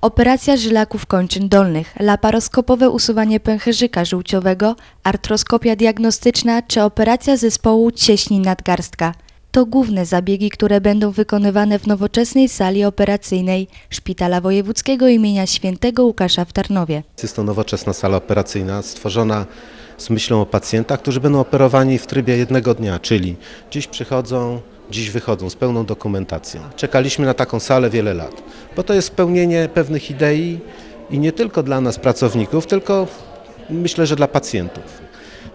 Operacja żylaków kończyn dolnych, laparoskopowe usuwanie pęcherzyka żółciowego, artroskopia diagnostyczna czy operacja zespołu cieśnin nadgarstka. To główne zabiegi, które będą wykonywane w nowoczesnej sali operacyjnej Szpitala Wojewódzkiego imienia Świętego Łukasza w Tarnowie. Jest to nowoczesna sala operacyjna stworzona z myślą o pacjentach, którzy będą operowani w trybie jednego dnia, czyli dziś przychodzą, dziś wychodzą z pełną dokumentacją. Czekaliśmy na taką salę wiele lat, bo to jest spełnienie pewnych idei i nie tylko dla nas pracowników, tylko myślę, że dla pacjentów.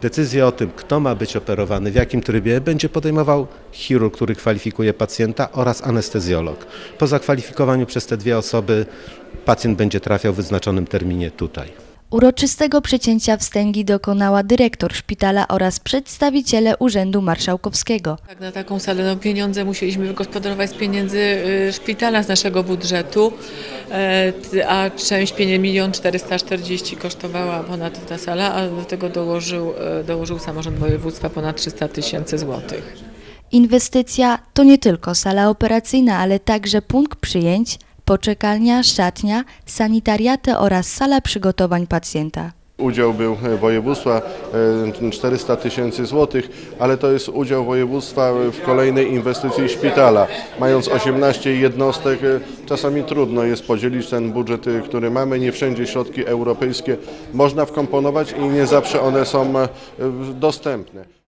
Decyzję o tym, kto ma być operowany, w jakim trybie, będzie podejmował chirurg, który kwalifikuje pacjenta oraz anestezjolog. Po zakwalifikowaniu przez te dwie osoby pacjent będzie trafiał w wyznaczonym terminie tutaj. Uroczystego przecięcia wstęgi dokonała dyrektor szpitala oraz przedstawiciele Urzędu Marszałkowskiego. Tak, na taką salę no, pieniądze musieliśmy wygospodarować z pieniędzy y, szpitala, z naszego budżetu, e, a część pieniędzy, milion 440 kosztowała ponad ta sala, a do tego dołożył, e, dołożył samorząd województwa ponad 300 tysięcy złotych. Inwestycja to nie tylko sala operacyjna, ale także punkt przyjęć, poczekalnia, szatnia, sanitariaty oraz sala przygotowań pacjenta. Udział był województwa e, 400 tysięcy złotych, ale to jest udział województwa w kolejnej inwestycji szpitala. Mając 18 jednostek, e, czasami trudno jest podzielić ten budżet, e, który mamy. Nie wszędzie środki europejskie można wkomponować i nie zawsze one są e, dostępne.